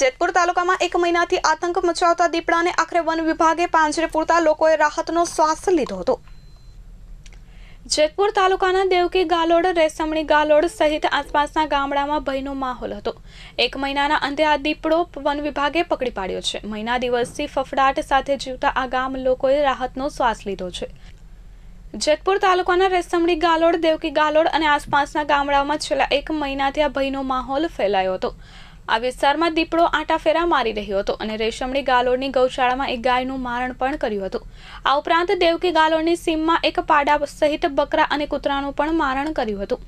જેતપુર તાલુકામાં એક મહિનાથી આતંક મચાવતા દીપડાને આખરે વન વિભાગે પાંજરે પૂરતા લોકોએ રાહતનો શ્વાસ લીધો હતો. જેતપુર તાલુકાના દેવકી ગાલોડ, રેસમણી ગાલોડ સહિત આસપાસના ગામડામાં ભયનો માહોલ હતો. એક મહિનાના અંતે આ દીપડો વન વિભાગે પકડી પાડ્યો છે. મહિના દિવસથી ફફડાટ સાથે જીવતા આ ગામ લોકોએ રાહતનો શ્વાસ લીધો છે. જેતપુર તાલુકાના રેસમડી ગાલોડ, દેવકી ગાલોડ અને આસપાસના ગામડાઓમાં છેલ્લા એક મહિનાથી આ ભયનો માહોલ ફેલાયો હતો. આ વિસ્તારમાં દીપડો આંટાફેરા મારી રહ્યો હતો અને રેશમણી ગાલોડની ગૌશાળામાં એક ગાયનું મારણ પણ કર્યું હતું. આ ઉપરાંત દેવકી ગાલોડની સીમમાં એક પાડા સહિત બકરા અને કૂતરાનું પણ મારણ કર્યું હતું.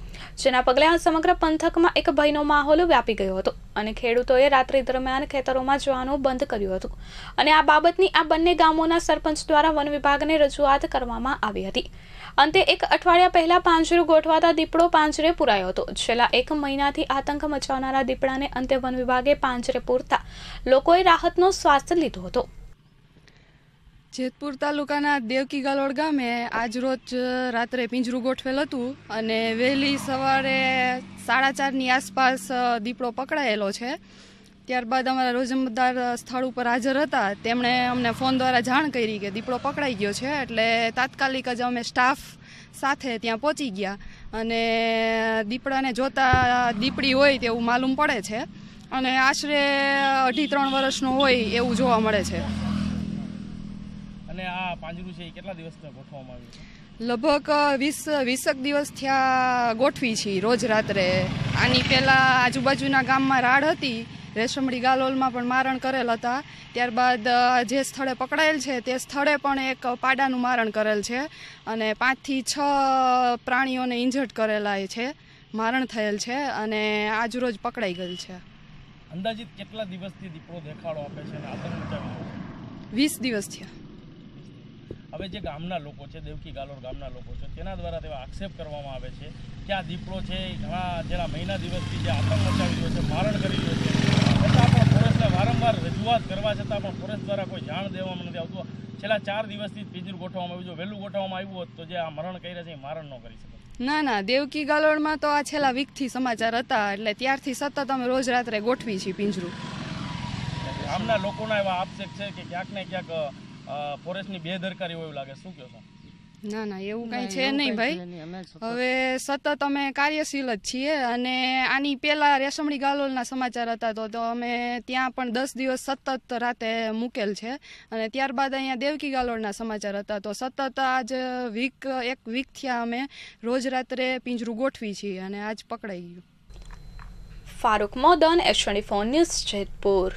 જેના પગલે આ સમગ્ર પંથકમાં એક ભયનો માહોલ વ્યાપી ગયો હતો અને ખેડૂતોએ રાત્રિ દરમિયાન ખેતરોમાં જવાનું બંધ કર્યું હતું. અને આ બાબતની આ બંને ગામોના સરપંચ દ્વારા વન વિભાગને રજૂઆત કરવામાં આવી હતી. અંતે એક અઠવાડિયા પહેલા પાંજરું ગોઠવાતા દીપડો પાંજરે પુરાયો હતો. છેલ્લા એક મહિનાથી આતંક મચાવનારા દીપડાને અંતે વન વિભાગે પાંજરે પૂરતા લોકોએ રાહતનો સ્વાસ્થ્ય લીધો હતો. જેતપુર તાલુકાના દેવકી ગાલોડ ગામે આજરોજ રાત્રે પિંજરું ગોઠવેલ હતું અને વહેલી સવારે સાડા ચારની આસપાસ દીપડો પકડાયેલો છે. ત્યારબાદ અમારા રોજમદાર સ્થળ ઉપર હાજર હતા. તેમણે અમને ફોન દ્વારા જાણ કરી કે દીપડો પકડાઈ ગયો છે એટલે તાત્કાલિક જ અમે સ્ટાફ સાથે ત્યાં પહોંચી ગયા અને દીપડાને જોતા દીપડી હોય તેવું માલુમ પડે છે અને આશરે અઢી ત્રણ વર્ષનો હોય એવું જોવા મળે છે. અને આ પાંજરું છે એ કેટલા દિવસથી ગોઠવવામાં આવ્યું લગભગ વીસ વીસક દિવસ થયા ગોઠવી છીએ રોજ રાત્રે. આની પહેલાં આજુબાજુના ગામમાં રાડ હતી રેશમડી ગાલોલમાં પણ મારણ કરેલ હતા. ત્યારબાદ જે સ્થળે પકડાયેલ છે તે સ્થળે પણ એક પાડાનું મારણ કરેલ છે અને પાંચથી છ પ્રાણીઓને ઇન્જર્ડ કરેલા છે મારણ થયેલ છે અને આજરોજ પકડાઈ ગયેલ છે. અંદાજિત કેટલા દિવસથી દીપડો દેખાડો આપે છે? વીસ દિવસ થયા. હવે જે ગામના લોકો છે દેવકી ગાલોડ ગામના લોકો છે તેના દ્વારા તેવા આક્ષેપ કરવામાં આવે છે કે આ દીપડો છે એ ઘણા જેના મહિના દિવસથી જે આતંક મચાવી રહ્યો છે મારણ કરી રહ્યો છે. છતાં પણ ફોરેસ્ટને વારંવાર રજૂઆત કરવા છતાં પણ ફોરેસ્ટ દ્વારા કોઈ જાણ દેવામાં નથી આવતું. છેલ્લા ચાર દિવસથી પિંજરું ગોઠવવામાં આવ્યું. જો વહેલું ગોઠવવામાં આવ્યું હોત તો જે આ મરણ કર્યા છે એ મારણ ન કરી શકે ના ના દેવકી ગાલોડમાં તો આ છેલ્લા વીકથી સમાચાર હતા એટલે ત્યારથી સતત અમે રોજ રાત્રે ગોઠવી છીએ પિંજરું. ગામના લોકોના એવા આક્ષેપ છે કે ક્યાંક ને ક્યાંક ફોરેસ્ટની બેદરકારી હોય એવું લાગે. શું કહો છો? ના ના એવું કાંઈ છે નહીં ભાઈ. હવે સતત અમે કાર્યશીલ જ છીએ અને આની પહેલા રેશમડી ગાલોલના સમાચાર હતા તો તો અમે ત્યાં પણ દસ દિવસ સતત રાતે મૂકેલ છે. અને ત્યારબાદ અહીંયા દેવકી ગાલોલના સમાચાર હતા. તો સતત આજ વીક એક વીક થયા અમે રોજ રાત્રે પિંજરું ગોઠવી છીએ અને આજ પકડાઈ ગયું. Farooq Modan H twenty news Jetpur.